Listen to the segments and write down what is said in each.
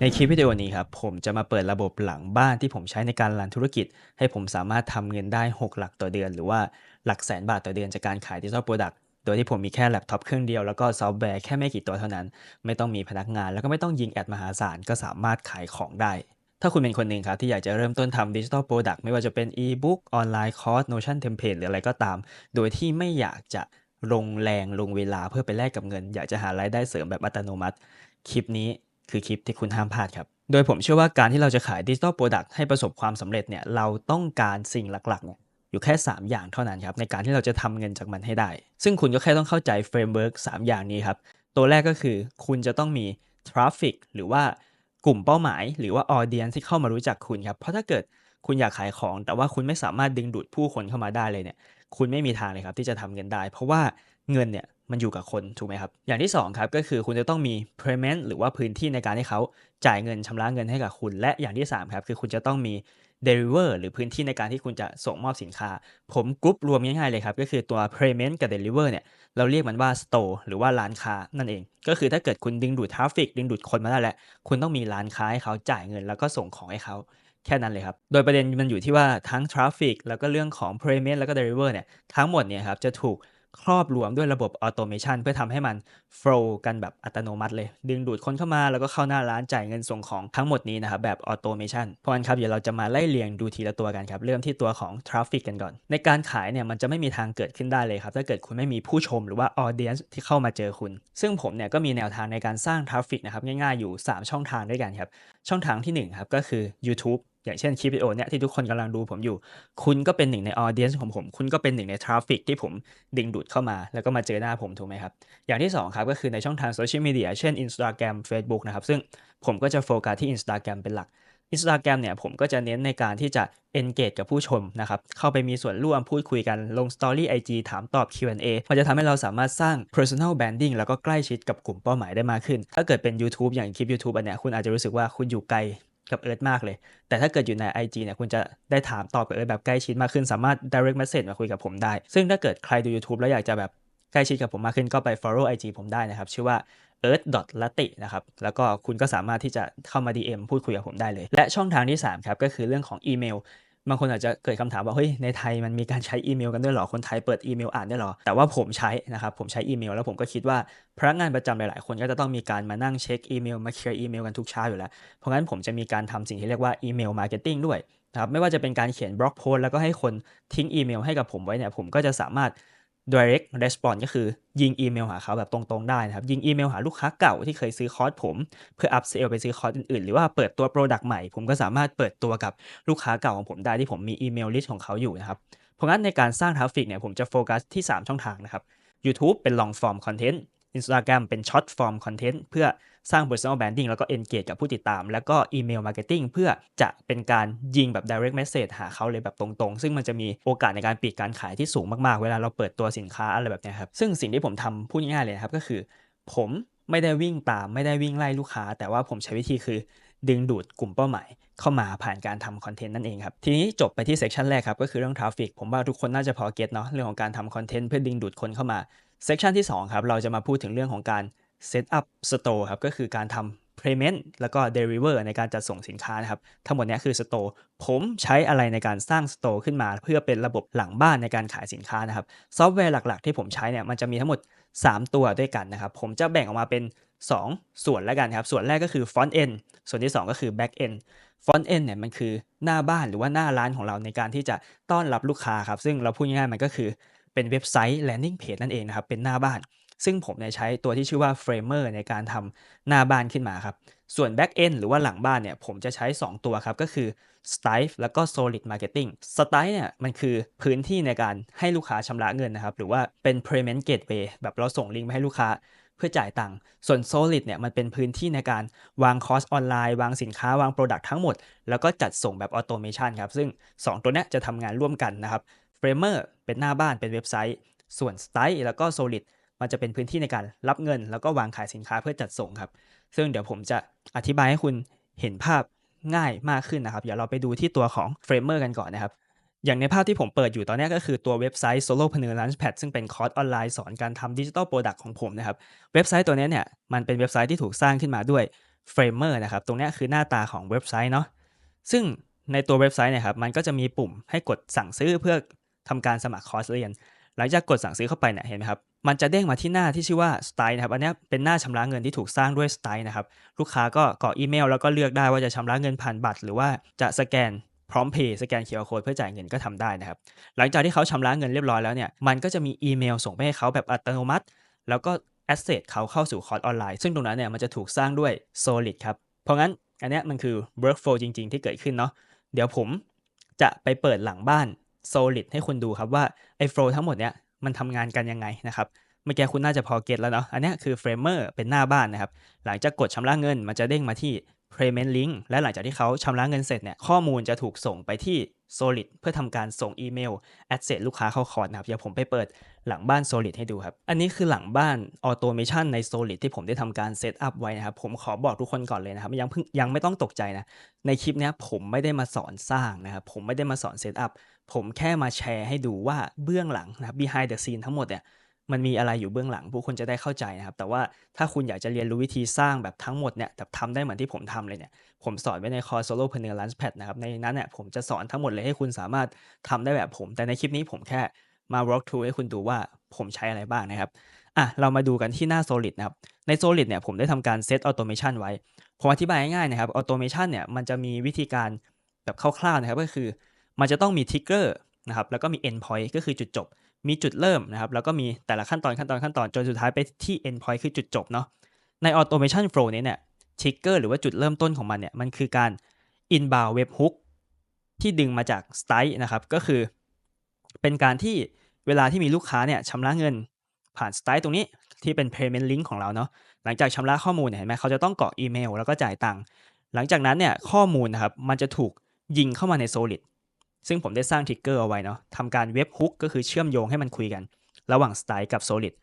ในคลิปวิดีโอนี้ครับผมจะมาเปิดระบบหลังบ้านที่ผมใช้ในการรันธุรกิจ ให้ผมสามารถทำเงินได้ 6 หลักต่อเดือน หรือว่าหลักแสนบาทต่อเดือนจากการขายดิจิทัลโปรดักต์โดยที่ผมมีแค่แล็ปท็อปเครื่องเดียวแล้วก็ซอฟต์แวร์แค่ไม่กี่ตัวเท่านั้น ไม่ต้องมีพนักงาน แล้วก็ไม่ต้องยิงแอดมหาศาลก็สามารถขายของได้ ถ้าคุณเป็นคนหนึ่งครับที่อยากจะเริ่มต้นทำดิจิทัลโปรดักต์ไม่ว่าจะเป็นอีบุ๊กออนไลน์คอร์สโนชั่นเทมเพลตหรืออะไรก็ตาม โดยที่ไม่อยากจะลงแรงลงเวลาเพื่อไปแลกกับเงิน อยากจะหารายได้เสริมแบบอัตโนมัติ คลิปนี้ คือคลิปที่คุณห้ามพลาดครับ โดยผมเชื่อว่าการที่เราจะขายดิจิ t a ลโปรดักต์ให้ประสบความสำเร็จเนี่ยเราต้องการสิ่งหลักๆเนี่ยอยู่แค่ 3 อย่างเท่านั้นครับในการที่เราจะทำเงินจากมันให้ได้ ซึ่งคุณก็แค่ต้องเข้าใจเฟรมเวิร์ก3อย่างนี้ครับ ตัวแรกก็คือคุณจะต้องมีทราฟฟิกหรือว่ากลุ่มเป้าหมาย หรือว่าออเดียนที่เข้ามารู้จักคุณครับ เพราะถ้าเกิดคุณอยากขายของ แต่ว่าคุณไม่สามารถดึงดูดผู้คนเข้ามาได้เลยเนี่ย คุณไม่มีทางเลยครับที่จะทำเงินได้ เพราะว่าเงินเนี่ย มันอยู่กับคนถูกไหมครับ อย่างที่2ครับก็คือคุณจะต้องมี payment หรือว่าพื้นที่ในการให้เขาจ่ายเงินชำระเงินให้กับคุณ และอย่างที่3ครับคือคุณจะต้องมี deliver หรือพื้นที่ในการที่คุณจะส่งมอบสินค้า ผมกรุ๊ปรวมง่ายๆเลยครับ ก็คือตัว payment กับ deliver เนี่ยเราเรียกมันว่า store หรือว่าร้านค้านั่นเอง ก็คือถ้าเกิดคุณดึงดูดทราฟฟิกดึงดูดคนมาได้แล้วคุณต้องมีร้านค้าให้เขาจ่ายเงิน แล้วก็ส่งของให้เขาแค่นั้นเลยครับ โดยประเด็นมันอยู่ที่ว่าทั้งทราฟฟิกแล้วก็เรื่องของ payment แล้วก็ deliver เนี่ยทั้งหมดเนี่ยครับจะถูก ครอบรวมด้วยระบบออโตเมชันเพื่อทำให้มันโฟล์กันแบบอัตโนมัติเลย ดึงดูดคนเข้ามาแล้วก็เข้าหน้าร้านจ่ายเงินส่งของทั้งหมดนี้นะครับแบบออโตเมชันเพราะงั้นครับเดี๋ยวเราจะมาไล่เรียงดูทีละตัวกันครับ เริ่มที่ตัวของทราฟฟิกกันก่อน ในการขายเนี่ยมันจะไม่มีทางเกิดขึ้นได้เลยครับ ถ้าเกิดคุณไม่มีผู้ชมหรือว่าออเดียนที่เข้ามาเจอคุณ ซึ่งผมเนี่ยก็มีแนวทางในการสร้างทราฟฟิกนะครับง่ายๆอยู่ 3 ช่องทางด้วยกันครับช่องทางที่1ครับก็คือ YouTube อย่างเช่นคลิปวิดีโอเนี่ยที่ทุกคนกำลังดูผมอยู่ คุณก็เป็นหนึ่งในออเดียนของผม คุณก็เป็นหนึ่งในทราฟฟิกที่ผมดึงดูดเข้ามา แล้วก็มาเจอหน้าผมถูกไหมครับ อย่างที่ 2 ครับ ก็คือในช่องทางโซเชียลมีเดียเช่น Instagram Facebook นะครับ ซึ่งผมก็จะโฟกัสที่ Instagram เป็นหลัก Instagram เนี่ยผมก็จะเน้นในการที่จะ engage กับผู้ชมนะครับ เข้าไปมีส่วนร่วมพูดคุยกันลง Story IG ถามตอบ Q&A มันจะทำให้เราสามารถสร้าง personal branding แล้วก็ใกล้ชิดกับกลุ่มเป้าหมายได้มากขึ้น ถ้าเกิดเป็น YouTube อย่างคลิป YouTube อันเนี้ยคุณอาจจะรู้สึกว่าคุณอยู่ไกล กับเอิร์ธมากเลย แต่ถ้าเกิดอยู่ใน IG เนี่ยคุณจะได้ถามตอบกับเอิร์ธแบบใกล้ชิดมากขึ้น สามารถ direct message มาคุยกับผมได้ ซึ่งถ้าเกิดใครดู YouTube แล้วอยากจะแบบใกล้ชิดกับผมมากขึ้นก็ไป follow IG ผมได้นะครับ ชื่อว่า earth l a t t i นะครับ แล้วก็คุณก็สามารถที่จะเข้ามา DM พูดคุยกับผมได้เลย และช่องทางที่ 3 ครับ ก็คือเรื่องของอีเมล บางคนอาจจะเกิดคำถามว่าเฮ้ยในไทยมันมีการใช้อีเมลกันด้วยหรอคนไทยเปิดอีเมลอ่านได้หรอ แต่ว่าผมใช้นะครับผมใช้อีเมล แล้วผมก็คิดว่าพนักงานประจำหลาย ๆ คนก็จะต้องมีการมานั่งเช็คอีเมลมาเคลียร์อีเมลกันทุกเช้าอยู่แล้ว เพราะงั้นผมจะมีการทำสิ่งที่เรียกว่าอีเมลมาร์เก็ตติ้งด้วยนะครับไม่ว่าจะเป็นการเขียนบล็อกโพสแล้วก็ให้คนทิ้งอีเมลให้กับผมไว้เนี่ยผมก็จะสามารถ direct response ก็คือยิงอีเมลหาเขาแบบตรงๆได้นะครับ ยิงอีเมลหาลูกค้าเก่าที่เคยซื้อคอร์สผม เพื่ออัพเซลไปซื้อคอร์สอื่นๆ หรือว่าเปิดตัวโปรดักต์ใหม่ ผมก็สามารถเปิดตัวกับลูกค้าเก่าของผมได้ที่ผมมีอีเมลลิสต์ของเขาอยู่นะครับเพราะงั้นในการสร้างทราฟฟิกเนี่ยผมจะโฟกัสที่ 3 ช่องทางนะครับ YouTube เป็น long form content Instagram เป็น short form content เพื่อสร้าง personal branding แล้วก็ engage กับผู้ติดตาม แล้วก็ email marketing เพื่อจะเป็นการยิงแบบ direct message หาเขาเลยแบบตรงๆ ซึ่งมันจะมีโอกาสในการปิดการขายที่สูงมากๆ เวลาเราเปิดตัวสินค้าอะไรแบบนี้ครับ ซึ่งสิ่งที่ผมทำพูดง่ายๆเลยครับก็คือ ผมไม่ได้วิ่งตามไม่ได้วิ่งไล่ลูกค้า แต่ว่าผมใช้วิธีคือ ดึงดูดกลุ่มเป้าหมาย เข้ามาผ่านการทำคอนเทนต์นั่นเองครับ ทีนี้จบไปที่เซสชันแรกครับก็คือเรื่องทราฟฟิกผมว่าทุกคนน่าจะพอเก็ตเนาะเรื่องของการทำคอนเทนต์เพื่อดึงดูดคนเข้ามาเซสชันที่2ครับเราจะมาพูดถึงเรื่องของการ set up store ครับก็คือการทำ payment แล้วก็ deliver ในการจัดส่งสินค้านะครับทั้งหมดนี้คือ store ผมใช้อะไรในการสร้าง store ขึ้นมา เพื่อเป็นระบบหลังบ้านในการขายสินค้านะครับซอฟต์แวร์หลักๆ ที่ผมใช้เนี่ยมันจะมีทั้งหมด 3 ตัวด้วยกันนะครับผมจะแบ่งออกมาเป็น 2ส่วนแล้วกันครับ ส่วนแรกก็คือ front end ส่วนที่ 2 ก็คือ back end front end เนี่ยมันคือหน้าบ้านหรือว่าหน้าร้านของเราในการที่จะต้อนรับลูกค้าครับ ซึ่งเราพูดง่ายๆมันก็คือเป็นเว็บไซต์ landing page นั่นเองนะครับ เป็นหน้าบ้าน ซึ่งผมเนี่ยใช้ตัวที่ชื่อว่า Framer ในการทำหน้าบ้านขึ้นมาครับ ส่วน Back End หรือว่าหลังบ้านเนี่ยผมจะใช้ 2 ตัวครับ ก็คือ Stripe แล้วก็ Solid Marketing Stripe เนี่ยมันคือพื้นที่ในการให้ลูกค้าชำระเงินนะครับ หรือว่าเป็น Payment Gateway แบบเราส่งลิงก์ไปให้ลูกค้า เพื่อจ่ายตังค์ ส่วน Solid เนี่ยมันเป็นพื้นที่ในการวางคอร์สออนไลน์ วางสินค้าวางโปรดักต์ทั้งหมด แล้วก็จัดส่งแบบออโตเมชันครับ ซึ่ง 2 ตัวนี้จะทำงานร่วมกันนะครับ Framer เป็นหน้าบ้านเป็นเว็บไซต์ ส่วน Stripe แล้วก็ Solid มันจะเป็นพื้นที่ในการรับเงิน แล้วก็วางขายสินค้าเพื่อจัดส่งครับ ซึ่งเดี๋ยวผมจะอธิบายให้คุณเห็นภาพง่ายมากขึ้นนะครับ เดี๋ยวเราไปดูที่ตัวของเฟรมเมอร์กันก่อนนะครับ อย่างในภาพที่ผมเปิดอยู่ตอนนี้ก็คือตัวเว็บไซต์ Solopreneur Launchpad ซึ่งเป็นคอร์สออนไลน์สอนการทำดิจิทัลโปรดักต์ของผมนะครับ เว็บไซต์ตัวนี้เนี่ยมันเป็นเว็บไซต์ที่ถูกสร้างขึ้นมาด้วย Framer นะครับ ตรงนี้คือหน้าตาของเว็บไซต์เนาะ ซึ่งในตัวเว็บไซต์เนี่ยครับมันก็จะมีปุ่มให้กดสั่งซื้อเพื่อทำการสมัครคอร์สเรียน หลังจากกดสั่งซื้อเข้าไปเนี่ยเห็นไหมครับ มันจะเด้งมาที่หน้าที่ชื่อว่า Style นะครับ อันนี้เป็นหน้าชำระเงินที่ถูกสร้างด้วย Style นะครับ ลูกค้าก็กรอกอีเมล แล้วก็เลือกได้ว่าจะชำระเงินผ่านบัตร หรือว่าจะสแกน พร้อมเพย์สแกน QR Code เพื่อจ่ายเงินก็ทำได้นะครับ หลังจากที่เขาชำระเงินเรียบร้อยแล้วเนี่ยมันก็จะมีอีเมลส่งไปให้เขาแบบอัตโนมัติ แล้วก็แอสเซทเขาเข้าสู่คอร์สออนไลน์ซึ่งตรงนั้นเนี่ยมันจะถูกสร้างด้วย Solid ครับ เพราะงั้นอันนี้มันคือ workflow จริง ๆ ที่เกิดขึ้นเนาะเดี๋ยวผมจะไปเปิดหลังบ้าน Solid ให้คุณดูครับว่าไอ้ flow ทั้งหมดเนี้ยมันทำงานกันยังไงนะครับเมื่อกี้คุณน่าจะพอเก็ตแล้วเนาะอันนี้คือ Framer เป็นหน้าบ้านนะครับหลังจากกดชำระเงินมันจะเด้งมาที่ payment link และหลังจากที่เขาชำระเงินเสร็จเนี่ยข้อมูลจะถูกส่งไปที่ Solid เพื่อทำการส่งอีเมล a d เ e ลูกค้าเข้าคอร์สนะครับเดี๋ยวผมไปเปิดหลังบ้าน Solid ให้ดูครับ อันนี้คือหลังบ้านออโตเมชันใน Solid ที่ผมได้ทำการเซตอัพไว้นะครับ ผมขอบอกทุกคนก่อนเลยนะครับ ยังเพิ่งยังไม่ต้องตกใจนะ ในคลิปนี้ผมไม่ได้มาสอนสร้างนะครับ ผมไม่ได้มาสอนเซตอัพผมแค่มาแชร์ให้ดูว่าเบื้องหลังนะ behind the scene ทั้งหมดเนี่ย มันมีอะไรอยู่เบื้องหลังผู้คนจะได้เข้าใจนะครับ แต่ว่าถ้าคุณอยากจะเรียนรู้วิธีสร้างแบบทั้งหมดเนี่ยแบบทำได้เหมือนที่ผมทำเลยเนี่ย ผมสอนไว้ในคอร์ส Solopreneur Launchpad นะครับ ในนั้นเนี่ยผมจะสอนทั้งหมดเลยให้คุณสามารถทำได้แบบผม แต่ในคลิปนี้ผมแค่มา walk through ให้คุณดูว่าผมใช้อะไรบ้างนะครับอะเรามาดูกันที่หน้า Solid นะครับ ใน Solid เนี่ยผมได้ทำการ set automation ไว้ ผมอธิบายง่ายๆนะครับ automation เนี่ยมันจะมีวิธีการแบบคร่าวๆนะครับ ก็คือ มันจะต้องมี trigger นะครับ แล้วก็มี endpoint ก็คือจุดจบ มีจุดเริ่มนะครับ แล้วก็มีแต่ละขั้นตอนขั้นตอนขั้นตอนจนสุดท้ายไปที่ end point คือจุดจบเนาะใน automation flow นี้เนี่ยทิกเกอร์หรือว่าจุดเริ่มต้นของมันเนี่ยมันคือการ inbound web hook ที่ดึงมาจาก style นะครับก็คือ เป็นการที่เวลาที่มีลูกค้าเนี่ยชำระเงินผ่าน style ตรงนี้ที่เป็น payment link ของเราเนาะหลังจากชำระข้อมูลเห็นไหมเขาจะต้องกรอกอีเมลแล้วก็จ่ายตังค์หลังจากนั้นเนี่ยข้อมูลนะครับมันจะถูกยิงเข้ามาใน Solid ซึ่งผมได้สร้างทริกเกอร์เอาไว้เนาะทำการเว็บฮุกก็คือเชื่อมโยงให้มันคุยกัน ระหว่าง Style กับ Solid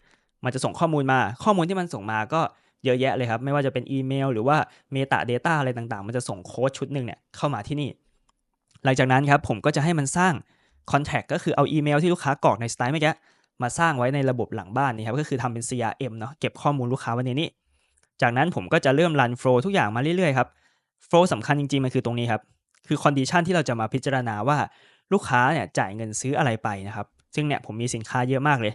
มันจะส่งข้อมูลมาข้อมูลที่มันส่งมาก็เยอะแยะเลยครับ ไม่ว่าจะเป็นอีเมล หรือว่า Meta Data อะไรต่างๆ มันจะส่งโค้ดชุดหนึ่งเนี่ยเข้ามาที่นี่ หลังจากนั้นครับผมก็จะให้มันสร้าง Contact ก็คือเอาอีเมลที่ลูกค้ากรอกใน Style เมื่อกี้มาสร้างไว้ในระบบหลังบ้านนี่ครับก็คือทำเป็น CRM เนาะเก็บข้อมูลลูกค้าไว้ในนี้ จากนั้นผมก็จะเริ่มรันโฟล์ทุกอย่างมาเรื่อยๆครับโฟล์สำคัญจริงๆมันคือตรงนี้ครับ คือคอนดิชันที่เราจะมาพิจารณาว่าลูกค้าเนี่ยจ่ายเงินซื้ออะไรไปนะครับซึ่งเนี่ยผมมีสินค้าเยอะมากเลย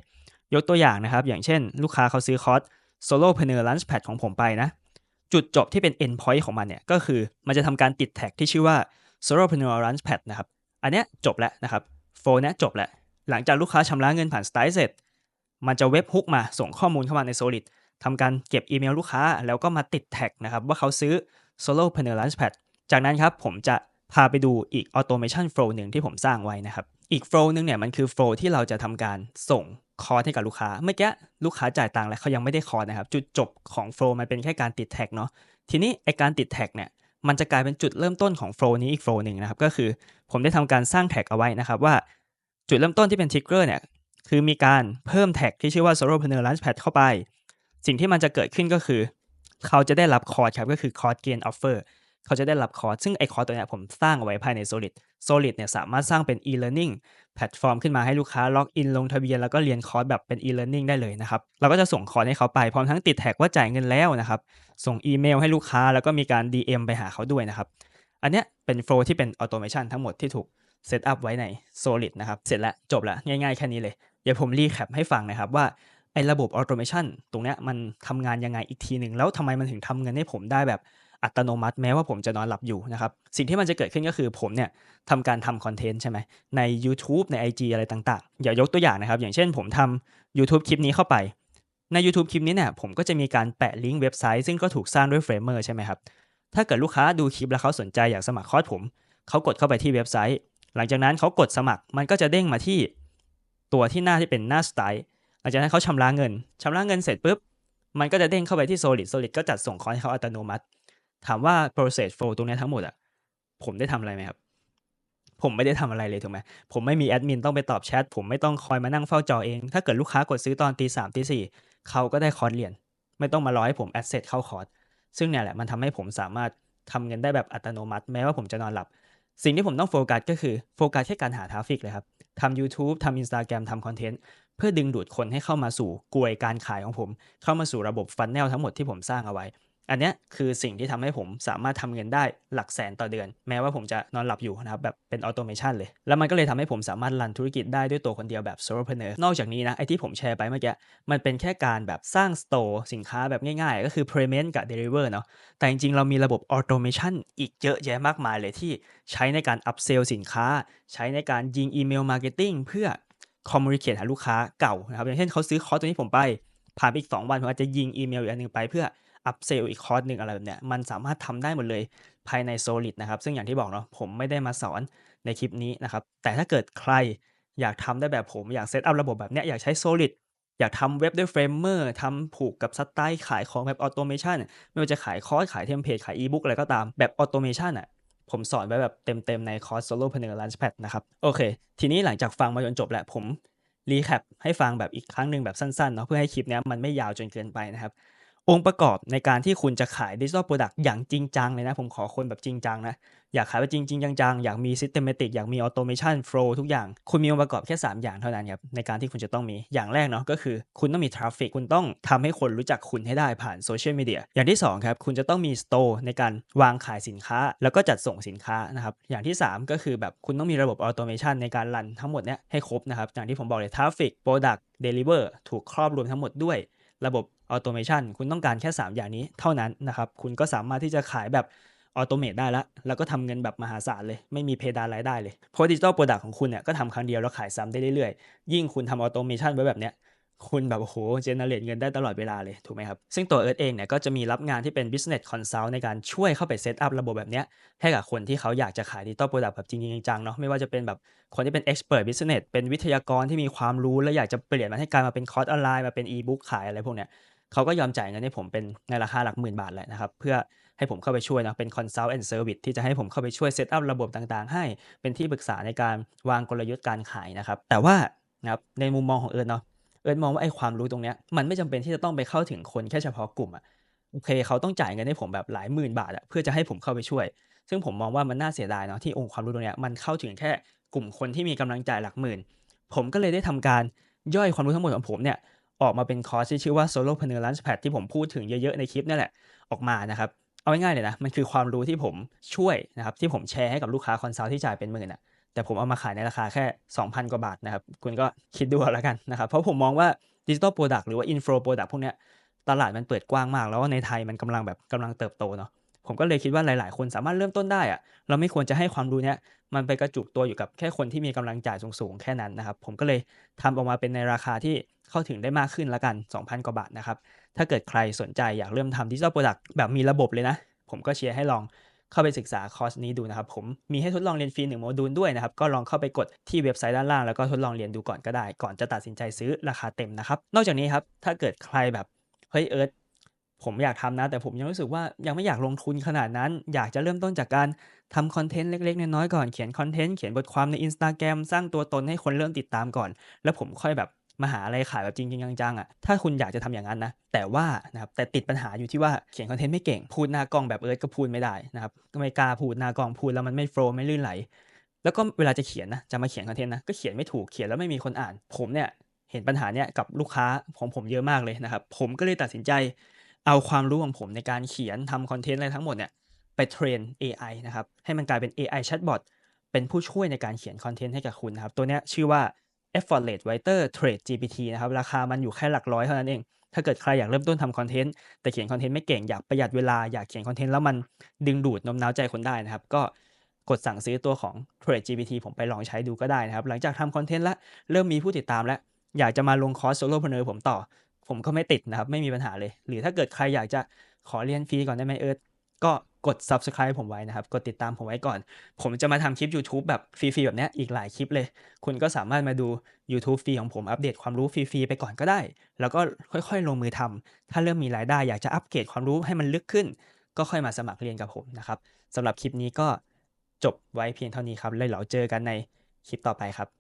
ยกตัวอย่างนะครับ อย่างเช่น ลูกค้าเขาซื้อคอร์ส Solopreneur Launchpad ของผมไปนะ จุดจบที่เป็น end point ของมันเนี่ยก็คือมันจะทำการติดแท็กที่ชื่อว่า Solopreneur Launchpad นะครับ อันเนี้ยจบแล้วนะครับโฟเนี้ยจบแล้ว หลังจากลูกค้าชำระเงินผ่าน Style เสร็จ มันจะเว็บฮุกมาส่งข้อมูลเข้ามาใน Solid ทำการเก็บอีเมลลูกค้าแล้วก็มาติดแท็กนะครับว่าเขาซื้อ Solopreneur Launchpad จากนั้นครับผมจะ พาไปดูอีก automation flow หนึ่งที่ผมสร้างไว้นะครับ อีก flow หนึ่งเนี่ยมันคือ flow ที่เราจะทำการส่งคอร์สให้กับลูกค้า เมื่อกี้ลูกค้าจ่ายตังค์แล้วเขายังไม่ได้คอร์สนะครับ จุดจบของ flow มันเป็นแค่การติดแท็กเนาะ ทีนี้ไอการติดแท็กเนี่ยมันจะกลายเป็นจุดเริ่มต้นของ flow นี้อีก flow หนึ่งนะครับ ก็คือผมได้ทำการสร้างแท็กเอาไว้นะครับว่าจุดเริ่มต้นที่เป็น trigger เนี่ยคือมีการเพิ่มแท็กที่ชื่อว่า solopreneur launchpad เข้าไป สิ่งที่มันจะเกิดขึ้นก็คือ เขาจะได้รับคอร์สครับก็คือคอร์สเกณฑ์ออฟเฟอร์ เขาจะได้รับคอร์สซึ่งไอคอร์สตัวนี้ผมสร้างเอาไว้ภายใน Solid Solid เนี่ยสามารถสร้างเป็น e-learning แพลตฟอร์มขึ้นมาให้ลูกค้าล็อกอินลงทะเบียนแล้วก็เรียนคอร์สแบบเป็น e-learning ได้เลยนะครับ เราก็จะส่งคอร์สให้เขาไปพร้อมทั้งติดแท็กว่าจ่ายเงินแล้วนะครับ ส่งอีเมลให้ลูกค้าแล้วก็มีการ DM ไปหาเขาด้วยนะครับ อันเนี้ยเป็นโฟล์ที่เป็นออโตเมชันทั้งหมดที่ถูกเซตอัพไว้ใน Solid นะครับ เสร็จแล้วจบแล้วง่ายๆแค่นี้เลย เดี๋ยวผมรีแคปให้ฟังนะครับว่าไอ้ระบบออโตเมชันตรงเนี้ยมันทำงานยังไงอีกทีหนึ่งแล้วทำไมมันถึงทำเงินให้ผมได้แบบ อัตโนมัติแม้ว่าผมจะนอนหลับอยู่นะครับสิ่งที่มันจะเกิดขึ้นก็คือผมเนี่ยทำการทำคอนเทนต์ใช่ไหมใน YouTube ใน IG อะไรต่างๆอย่ายกตัวอย่างนะครับ อย่างเช่นผมทำ YouTube คลิปนี้เข้าไป ใน YouTube คลิปนี้เนี่ยผมก็จะมีการแปะลิงก์เว็บไซต์ซึ่งก็ถูกสร้างด้วยเฟรมเมอร์ใช่ไหมครับถ้าเกิดลูกค้าดูคลิปแล้วเขาสนใจอยากสมัครคอร์สผมเขากดเข้าไปที่เว็บไซต์ หลังจากนั้นเขากดสมัครมันก็จะเด้งมาที่ตัวที่หน้าที่เป็นหน้าสไตล์หลังจากนั้นเขาชำระเงินชำระเงินเสร็จปุ๊บมันก็จะเด้งเข้าไปที่ Solid Solid ก็จัดส่งคอร์สให้เขาอัตโนมัติ ถามว่า process flow ตรงนี้ทั้งหมดอะผมได้ทำอะไรไหมครับ ผมไม่ได้ทำอะไรเลยถูกไหมผมไม่มีแอดมินต้องไปตอบแชทผมไม่ต้องคอยมานั่งเฝ้าจอเอง ถ้าเกิดลูกค้ากดซื้อตอนตีสามตีสี่เขาก็ได้คอร์สเรียน ไม่ต้องมารอให้ผมแอดเซทเข้าคอร์สซึ่งเนี่ยแหละมันทำให้ผมสามารถทำเงินได้แบบอัตโนมัติ แม้ว่าผมจะนอนหลับ สิ่งที่ผมต้องโฟกัสก็คือโฟกัสแค่การหาทราฟิกเลยครับทำ YouTube ทำ Instagram ทำคอนเทนต์เพื่อดึงดูดคนให้เข้ามาสู่กลวยการขายของผม เข้ามาสู่ระบบฟันแนลทั้งหมดที่ผมสร้างเอาไว้ อันเนี้ยคือสิ่งที่ทำให้ผมสามารถทำเงินได้หลักแสนต่อเดือน แม้ว่าผมจะนอนหลับอยู่นะครับแบบเป็นออโตเมชันเลย แล้วมันก็เลยทำให้ผมสามารถรันธุรกิจได้ด้วยตัวคนเดียวแบบโซล o p r e n e u r นอกจากนี้นะไอที่ผมแชร์ไปเมื่อกี้มันเป็นแค่การแบบสร้างสโตร์สินค้าแบบง่ายๆ ก็คือ payment กับ deliver เนาะแต่จริงๆ เรามีระบบออโตเมชันอีกเยอะแยะมากมายเลยที่ใช้ในการ upsell สินค้า ใช้ในการยิงอีเมลมาร์เก็ตติ้งเพื่อ communicate หาลูกค้าเก่านะครับอย่างเช่นเขาซื้อคอร์สตัวนี้ผมไปผ่านไปอีก 2 วันผมอาจจะยิงอีเมลอีกอันนึงไปเพื่อ upsell อีกคอร์สหนึ่งอะไรแบบเนี้ยมันสามารถทำได้หมดเลยภายใน Solid นะครับ ซึ่งอย่างที่บอกเนาะผมไม่ได้มาสอนในคลิปนี้นะครับ แต่ถ้าเกิดใครอยากทำได้แบบผมอยากเซตอัพระบบแบบเนี้ยอยากใช้ Solid อยากทำเว็บด้วยเฟรมเมอร์ทำผูกกับสไตล์ขายของแบบออโตเมชันไม่ว่าจะขายคอร์สขายเทมเพลตขายอีบุ๊กอะไรก็ตามแบบออโตเมชันอะผมสอนไว้แบบเต็มๆในคอร์ส Solopreneur Launchpad นะครับ โอเค ทีนี้หลังจากฟังมาจนจบแล้วผมรีแคปให้ฟังแบบอีกครั้งหนึ่งแบบสั้นๆเนาะเพื่อให้คลิปนี้มันไม่ยาวจนเกินไปนะครับ องค์ประกอบในการที่คุณจะขายดิจิ t a ลโปรดักต์อย่างจริงจังเลยนะ ผมขอคนแบบจริงจังนะ อยากขายแบบจริงจริงจังๆ อยากมี systematic อยากมี automation flow ทุกอย่าง คุณมีองค์ประกอบแค่ 3 อย่างเท่านั้นครับ ในการที่คุณจะต้องมีอย่างแรกเนาะก็คือ คุณต้องมี traffic คุณต้องทำให้คนรู้จักคุณให้ได้ผ่านโซเชียลมีเดียอย่างที่2ครับคุณจะต้องมี store ในการวางขายสินค้า แล้วก็จัดส่งสินค้านะครับอย่างที่ 3 ก็คือแบบคุณต้องมีระบบ automation ในการรันทั้งหมดเนี้ยให้ครบนะครับอย่างที่ผมบอกเลย traffic product deliver ถูกครอบรวมทั้งหมดด้วยระบบ ออโตเมชันคุณต้องการแค่ 3 อย่างนี้เท่านั้นนะครับ คุณก็สามารถที่จะขายแบบออโตเมตได้แล้ว แล้วก็ทำเงินแบบมหาศาลเลย ไม่มีเพดานรายได้เลยเพราะดิจิตอลโปรดักต์ของคุณเนี่ยก็ทำครั้งเดียวแล้วขายซ้ำได้เรื่อยๆ ยิ่งคุณทำออโตเมชันไว้แบบเนี้ยคุณแบบโอ้โหเจเนเรตเงินได้ตลอดเวลาเลย ถูกไหมครับ ซึ่งตัวเอิร์ธเองเนี่ยก็จะมีรับงานที่เป็น business consult ในการช่วยเข้าไปเซตอัพระบบแบบเนี้ยให้กับคนที่เขาอยากจะขายดิจิตอลโปรดักต์แบบจริงจังเนาะไม่ว่าจะเป็นแบบคนที่เป็น expert business เป็นวิทยากรที่มีความรู้ และอยากจะเปลี่ยนมันให้กลายมาเป็นคอร์สออนไลน์มาเป็นอีบุ๊กขายอะไรพวกเนี้ย เขาก็ยอมจ่ายเงินให้ผมเป็นในราคาหลักหมื่นบาทแหละนะครับ เพื่อให้ผมเข้าไปช่วยนะเป็น consult and service ที่จะให้ผมเข้าไปช่วยเซตอัพระบบต่างๆ ให้เป็นที่ปรึกษาในการวางกลยุทธ์การขายนะครับ แต่ว่านะครับในมุมมองของเอิร์ธเนาะเอิร์ธมองว่าไอ้ความรู้ตรงเนี้ยมันไม่จำเป็นที่จะต้องไปเข้าถึงคนแค่เฉพาะกลุ่มอะโอเคเขาต้องจ่ายเงินให้ผมแบบหลายหมื่นบาทอะเพื่อจะให้ผมเข้าไปช่วย ซึ่งผมมองว่ามันน่าเสียดายเนาะที่องค์ความรู้ตรงเนี้ยมันเข้าถึงแค่กลุ่มคนที่มีกำลังจ่ายหลักหมื่น ผมก็เลยได้ทำการย่อยความรู้ทั้งหมดของผมเนี่ย ออกมาเป็นคอร์สที่ชื่อว่า Solopreneur Launchpad ที่ผมพูดถึงเยอะๆในคลิปนี่แหละออกมานะครับเอาง่ายๆเลยนะมันคือความรู้ที่ผมช่วยนะครับที่ผมแชร์ให้กับลูกค้าคอนซัลท์ที่จ่ายเป็นหมื่นอะแต่ผมเอามาขายในราคาแค่ 2,000 กว่าบาทนะครับ คุณก็คิดดูแล้วกันนะครับ เพราะผมมองว่าดิจิตอลโปรดักต์หรือว่าอินโฟโปรดักต์พวกเนี้ยตลาดมันเปิดกว้างมาก แล้วในไทยมันกำลังแบบกำลังเติบโตเนาะ ผมก็เลยคิดว่าหลาย ๆ คนสามารถเริ่มต้นได้อะเราไม่ควรจะให้ความรู้เนี้ยมันไปกระจุกตัวอยู่กับแค่คนที่มีกำลังจ่ายสูง ๆ แค่นั้นนะครับ ผมก็เลยทำออกมาเป็นในราคาที่เข้าถึงได้มากขึ้นละกัน 2,000 กว่าบาทนะครับ ถ้าเกิดใครสนใจอยากเริ่มทำดิจิทัลโปรดักต์แบบมีระบบเลยนะ ผมก็เชียร์ให้ลองเข้าไปศึกษาคอร์สนี้ดูนะครับ ผมมีให้ทดลองเรียนฟรีหนึ่งโมดูลด้วยนะครับ ก็ลองเข้าไปกดที่เว็บไซต์ด้านล่างแล้วก็ทดลองเรียนดูก่อนก็ได้ ก่อนจะตัดสินใจซื้อราคาเต็มนะครับ นอกจากนี้ครับ ถ้าเกิดใครแบบ เฮ้ยเอิร์ธ ผมอยากทำนะ แต่ผมยังรู้สึกว่ายังไม่อยากลงทุนขนาดนั้น อยากจะเริ่มต้นจากการทำคอนเทนต์เล็กๆ น้อยๆก่อนเขียนคอนเทนต์เขียนบทความใน Instagram สร้างตัวตนให้คนเริ่มติดตามก่อน แล้วผมค่อยแบบมาหาอะไรขายแบบจริงๆจังๆอะถ้าคุณอยากจะทำอย่างนั้นนะ แต่ว่านะครับแต่ติดปัญหาอยู่ที่ว่าเขียนคอนเทนต์ไม่เก่ง พูดหน้ากล้องแบบเอิร์ธก็พูดไม่ได้นะครับก็ไม่กล้าพูดหน้ากล้องพูดแล้วมันไม่โฟล์ไม่ลื่นไหล แล้วก็เวลาจะเขียนนะจะมาเขียนคอนเทนต์นะก็เขียนไม่ถูกเขียนแล้วไม่มีคนอ่าน ผมเนี่ยเห็นปัญหาเนี้ยกับลูกค้าของผมเยอะมากเลยนะครับผมก็เลยตัดสินใจ เอาความรู้ของผมในการเขียนทำคอนเทนต์อะไรทั้งหมดเนี่ยไปเทรน AI นะครับ ให้มันกลายเป็น AI chatbot เป็นผู้ช่วยในการเขียนคอนเทนต์ให้กับคุณนะครับ ตัวนี้ชื่อว่า Effortless Writer Trade GPT นะครับ ราคามันอยู่แค่หลักร้อยเท่านั้นเอง ถ้าเกิดใครอยากเริ่มต้นทำคอนเทนต์แต่เขียนคอนเทนต์ไม่เก่งอยากประหยัดเวลาอยากเขียนคอนเทนต์แล้วมันดึงดูดน้มน้าวใจคนได้นะครับ ก็กดสั่งซื้อตัวของ Trade GPT ผมไปลองใช้ดูก็ได้นะครับ หลังจากทำคอนเทนต์แล้วเริ่มมีผู้ติดตามแล้วอยากจะมาลงคอร์ส Solopreneur ผมต่อ ผมก็ไม่ติดนะครับ ไม่มีปัญหาเลย หรือถ้าเกิดใครอยากจะขอเรียนฟรีก่อนได้ไหมเอิร์ธก็กด subscribe ผมไว้นะครับ กดติดตามผมไว้ก่อน ผมจะมาทำคลิป YouTube แบบฟรีๆแบบนี้อีกหลายคลิปเลย คุณก็สามารถมาดู YouTube ฟรีของผมอัปเดตความรู้ฟรีๆไปก่อนก็ได้ แล้วก็ค่อยๆ ลงมือทำ ถ้าเริ่มมีรายได้อยากจะอัปเกรดความรู้ให้มันลึกขึ้น ก็ค่อยมาสมัครเรียนกับผมนะครับสำหรับคลิปนี้ก็จบไว้เพียงเท่านี้ครับเลยเราเจอกันในคลิปต่อไปครับ